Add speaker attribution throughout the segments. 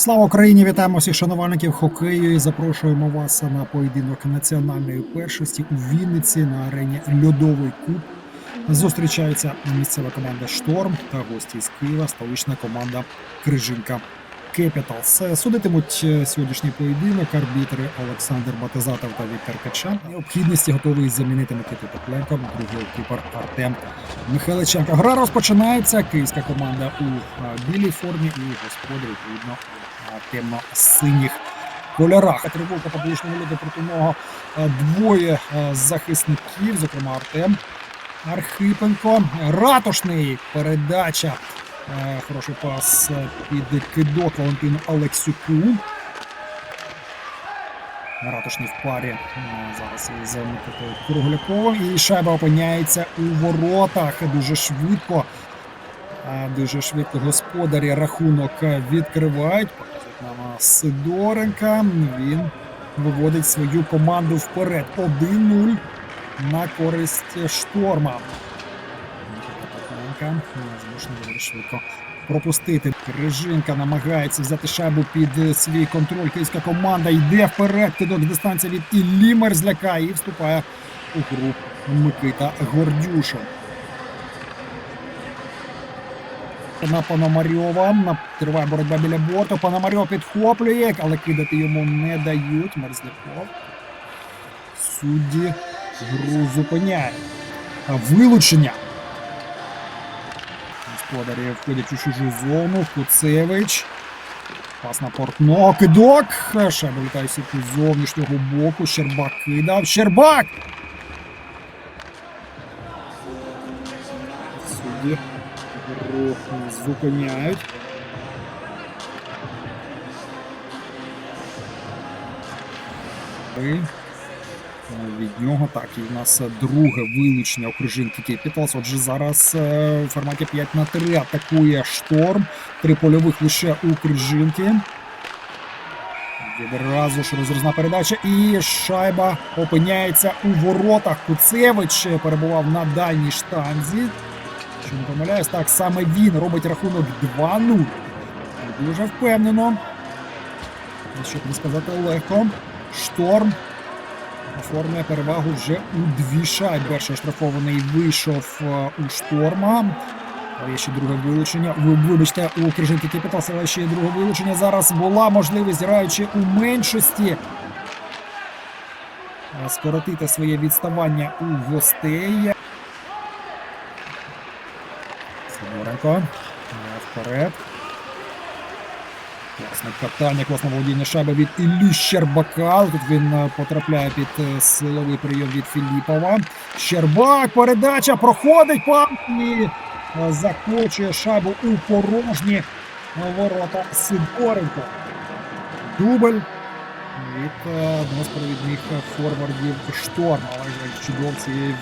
Speaker 1: Слава Україні! Вітаємо всіх шанувальників хокею і запрошуємо вас на поєдинок національної першості у Вінниці на арені Льодовий Куб. Зустрічаються місцева команда Шторм та гості з Києва, столична команда Крижинка Кепіталс. Судитимуть е, сьогоднішній поєдинок арбітри Олександр Батизатов та Віктор Качан. Необхідності готовий замінити Микиту Топленко, другий кіпер Артем Михайличенко. Гра розпочинається. Київська команда у білій формі і господарі відповідно темно-синіх кольорах. Тривога по ближньому льоду проти нього двоє захисників, зокрема Артем Архипенко. Ратушний передача. Е, Хороший пас е, під кидок Валентину Алексюку. Ратушний в парі е, зараз із Микитою Кругляковим. І шайба опиняється у воротах дуже швидко. Дуже швидко господарі рахунок відкривають. Показують нам Сидоренка. Він виводить свою команду вперед. 1-0 на користь шторма. Змушений швидко пропустити. Крижинка намагається взяти шайбу під е, свій контроль. Київська команда йде вперед. Кидок дистанція від Іллі Мерзляка і вступає у гру Микита Гордюша. На Пономарьова триває боротьба біля борту. Пономарьов підхоплює, але кидати йому не дають. Мерзляков. Судді гру зупиняє. Вилучення. Господарі входять у чужу зону. Куцевич. Пас на портного. Кидок. Шайба літає сітку зовнішнього боку. Щербак кидав. Щербак! Зупиняють. Від нього так, і в нас друге вилучення окружинки Кепіталс. Отже, зараз е, в форматі 5 на 3 атакує шторм. Три польових лише у крижинки. Відразу ж розрізна передача. І шайба опиняється у воротах. Куцевич перебував на дальній штанзі. Що не помиляюсь, так саме він робить рахунок 2-0. Дуже впевнено. Щоб не сказати легко. Шторм оформлює перевагу вже у дві шайби. Перший штрафований вийшов е, у шторма. Але ще друге вилучення. Вибачте, у Крижинки Кепіталс, але ще є друге вилучення. Зараз була можливість, граючи у меншості. е, Скоротити своє відставання у гостей. Е, Вперед. Класне катання, класне володіння шайби від Іллі Щербака. Тут він е, потрапляє під е, силовий прийом від Філіпова. Щербак, передача проходить пан і е, закочує шайбу у порожні ворота Сидоренко. Дубль від одного з провідних форвардів Шторм. Але ж чудово цієї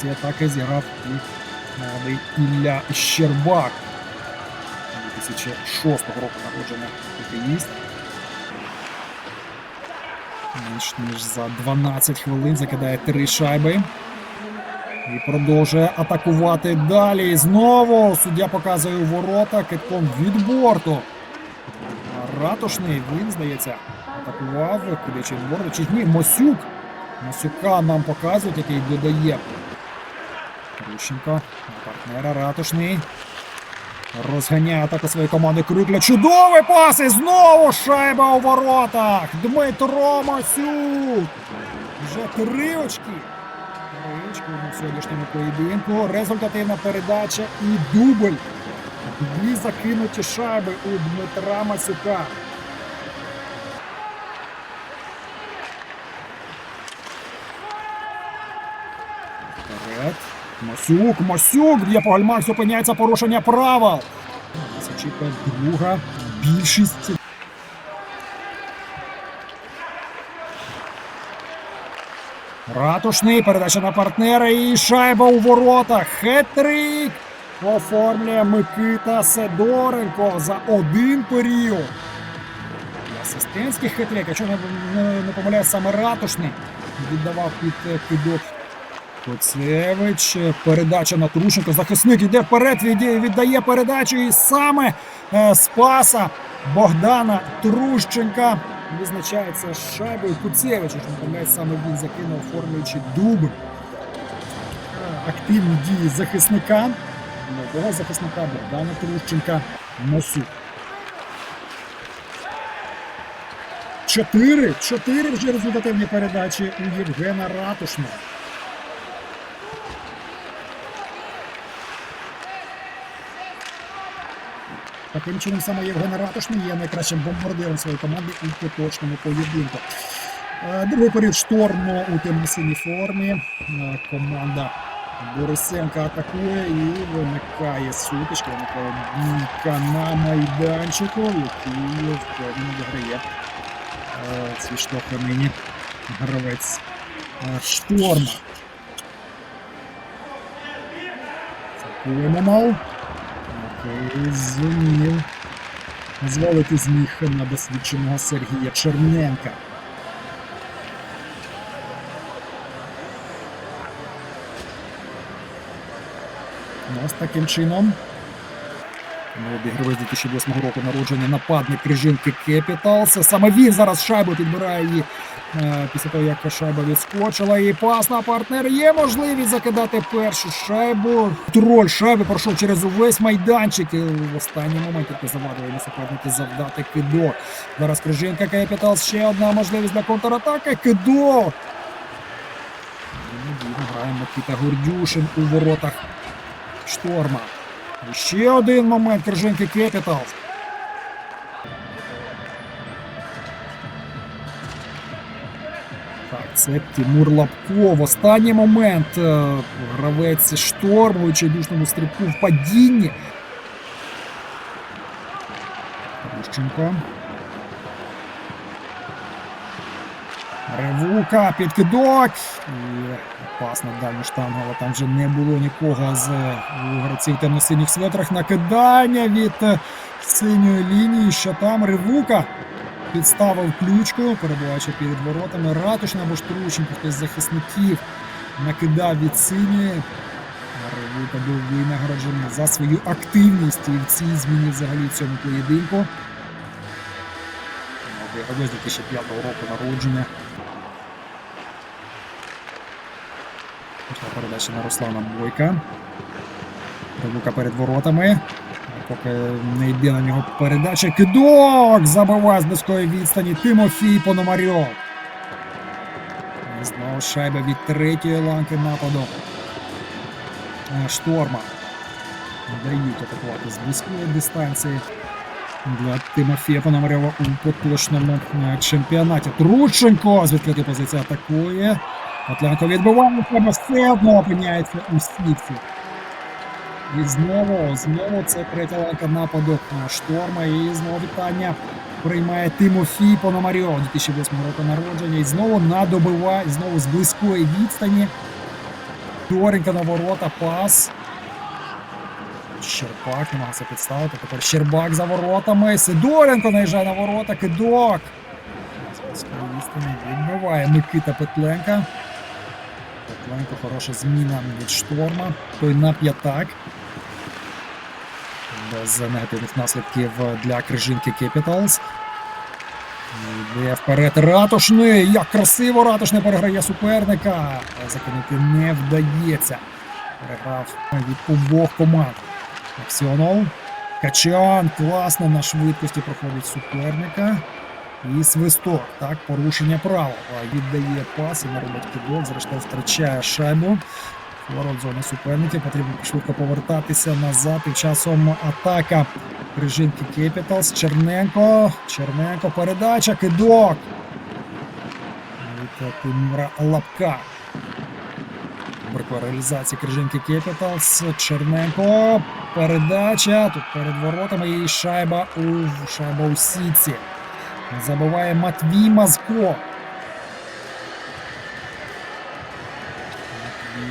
Speaker 1: цієї атаки зіграв і молодий Ілля Щербак. 2006 року народження хокеїст. Менш ніж за 12 хвилин закидає три шайби. І продовжує атакувати далі. Знову суддя показує ворота китком від борту. Ратушний він, здається, атакував, кидаючи від борту. Чи ні, Мосюк. Мосюка нам показують, який додає. Рущенко на партнера Ратушний. Розганяє атаку своєї команди Крикля. Чудовий пас! І знову шайба у воротах! Дмитро Масюк! Вже три очки. Три очки у сьогоднішньому поєдинку. Результативна передача і дубль. Дві закинуті шайби у Дмитра Масюка. Вперед. Масюк, Масюк б'є по гальмах, зупиняється порушення правил. Нас очікує друга більшість. Ратушний, передача на партнера і шайба у воротах. Хет-трик оформлює Микита Сидоренко за один період. Асистентський хет-трик, якщо не, не, не помиляюсь, саме Ратушний віддавав під кидок Коцевич, передача на Трушенко. Захисник йде вперед, віддає передачу і саме е, з паса Богдана Трущенка. Визначається шайбою Куцевича, що напевне саме він закинув, оформлюючи дуб. Е, Активні дії захисника, нового захисника Богдана Трущенка носу. Чотири, чотири вже результативні передачі у Євгена Ратушного. Таким чином саме Євген Ратушний є найкращим бомбардиром своєї команди у поточному поєдинку. Е, Другий період шторму у темно-синій формі. Е, Команда Борисенка атакує і виникає сутичка, виникає бійка на майданчику, який впевнено виграє е, ці штовханині гравець шторма. Атакуємо мал. Зумів. Дозволити зміг на досвідченого Сергія Черненка. Ну, ось таким чином. Молодий гравець 2008 року народження нападник Крижинки Кепіталс. Саме він зараз шайбу підбирає її е, після того, як шайба відскочила. І пас на партнер є можливість закидати першу шайбу. Троль шайби пройшов через увесь майданчик. І в останній момент тільки завадили йому суперники завдати кидок. Зараз Крижинка Кепіталс. Ще одна можливість для контратаки. Надійно грає Микита Гордюшин у воротах шторма. Ще один момент Крижинки Кепітал. Так, це Тимур Лапко. Останній момент е, гравець шторму у чайдушному стрибку в падінні. Рущенко. Ревука, підкидок. Пас на дальню штангу, але там вже не було нікого з е, гравців темно-синіх светрах. Накидання від е, синьої лінії, що там Ревука підставив ключку, перебуваючи перед воротами. Ратушна або Штрученко, хтось з захисників накидав від синьої. Ревука був винагороджений за свою активність і в цій зміні взагалі в цьому поєдинку. Гравець 2005 року народження. Пішла передача на Руслана Бойка. Ревука перед воротами. Поки не йде на нього передача. Кидок! Забиває з близької відстані Тимофій Пономарьов. Знову шайба від третьої ланки нападу. Е, Шторма. Дають атакувати з близької дистанції для Тимофія Пономарьова у поточному е, чемпіонаті. Трученко з відкритої позиції атакує. Котлянко відбиває, треба все одно опиняється у сітці. І знову, знову це третя ланка нападу на шторма. І знову вітання приймає Тимофій Пономарьов, 2008 року народження. І знову на добиває, і знову з близької відстані. Доренька на ворота, пас. Щербак намагався підставити. Тепер Щербак за воротами. Сидоренко наїжджає на ворота. Кидок. Відбиває Микита Петленка. Петленко хороша зміна від шторма. Той на п'ятак. Без негативних наслідків для Крижинки Capitals. Йде вперед ратушний. Як красиво ратушний переграє суперника. Закинути не вдається. Переграв від обох команд. Аксіонов. Качан класно на швидкості проходить суперника. І свисток. Так, порушення права. Віддає пас і наробить кидок. Зрештою втрачає шайбу. Ворот зони суперників. Потрібно швидко повертатися назад. Тим часом атака Крижинки Capitals. Черненко. Черненко. Передача. Кидок. Від Тимура Лапка. Брикова реалізації Крижинки Capitals. Черненко. Передача. Тут перед воротами і шайба у шайба у сітці. Забиває Матвій Мазко. Матвій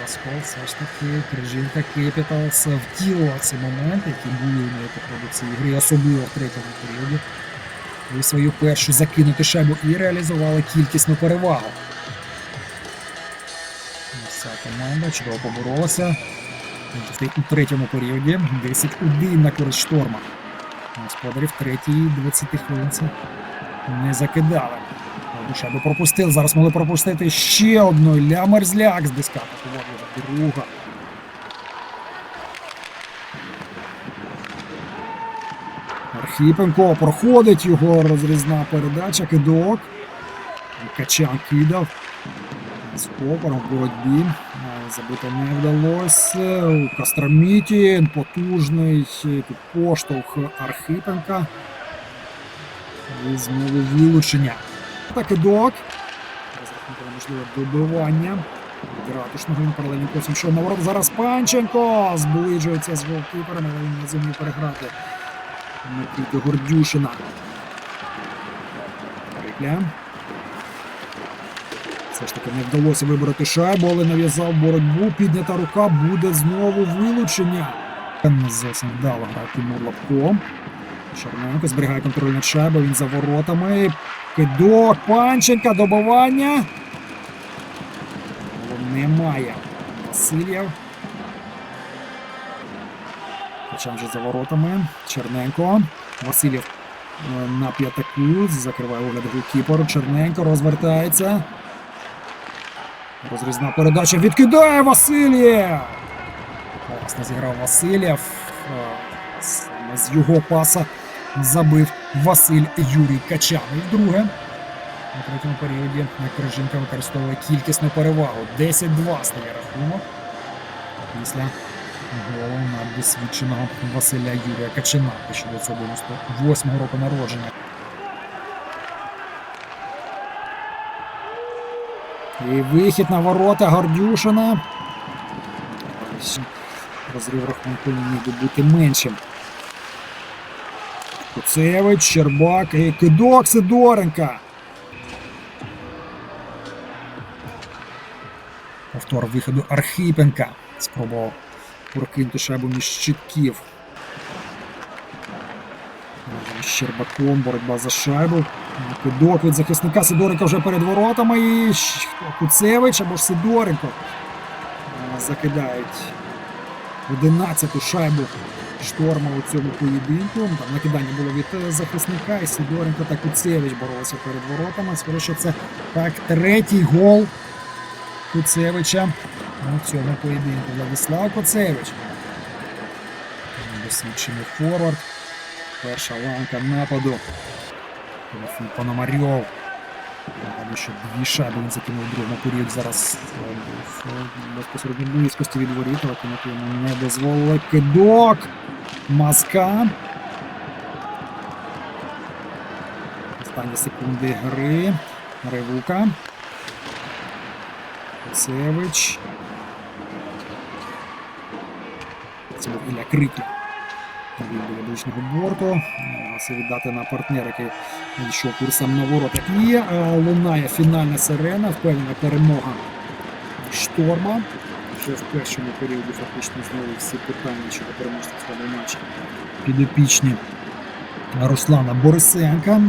Speaker 1: Мазко все ж таки Крижинка Capitals втілила ці моменти, які були по ходу цієї особливо в третьому періоді. І свою першу закинуту шайбу і реалізували кількісну перевагу. Ця команда чудово поборолася. У третьому періоді 10-1 на користь шторма. Господарів третій 20 хвилинці не закидали. Одну шайбу пропустив. Зараз могли пропустити ще одну. Ілля Мерзляк з диска друга. Архіпенко проходить його розрізна передача, кидок. Качан кидав. З опором в боротьбі. Забити не вдалося. Костромітін, потужний тут поштовх Архипенка. Знову вилучення. Та кидок. Розрахунково можливе добивання. Ратушного він паралельно просить, що на ворот зараз Панченко зближується з голкіпером, але він не зумів переграти. Микита Гордюшина. Рикля. Все ж таки не вдалося вибороти шайбу, але нав'язав боротьбу. Піднята рука буде знову вилучення. Зовсім вдало грав Тимур Лапко. Черненко зберігає контроль над шайбою, він за воротами. Кидок, Панченка, добивання. Немає. Васильєв. Качан вже за воротами. Черненко. Васильєв е, на п'ятаку. Закриває огляд голкіперу. Черненко розвертається. Розрізна передача. Відкидає Васильєв! Класно зіграв Васильєв. Саме з його паса забив Василь Юрій Качан. І вдруге. У третьому періоді Крижинка використовує кількісну перевагу. 10-2 стає рахунок. Після голу на досвідченого Василя Юрія Качана 1998 року народження. І вихід на ворота Гордюшина. Розрив рахунку міг би бути меншим. Куцевич, Щербак і кидок Сидоренка. Повтор виходу Архипенка. Спробував прокинути шайбу між щитків. Щербаком боротьба за шайбу. Кидок від захисника Сидоренка вже перед воротами. Куцевич або ж Сидоренко закидають 11-ту шайбу шторма у цьому поєдинку. Там накидання було від е, захисника, і Сидоренко та Куцевич боролися перед воротами. Скоріше, це так третій гол Куцевича у цьому поєдинку. Владислав Куцевич. Досвідчений форвард. Перша ланка нападу. Пономарьов. Нагадую, що дві шайби він закинув другому періоді. Зараз був е, безпосередньо близькості від воріт, але кинути йому не дозволили. Кидок! Маска. Останні секунди гри. Ревука. Куцевич. Це був Ілля Крикля. Він до ближнього борту. Намагався віддати на партнера, який йшов курсом на ворота. І е, лунає фінальна сирена, впевнена перемога шторма. Вже в першому періоді фактично знову всі питання щодо переможця цього матчу підопічні Руслана Борисенка.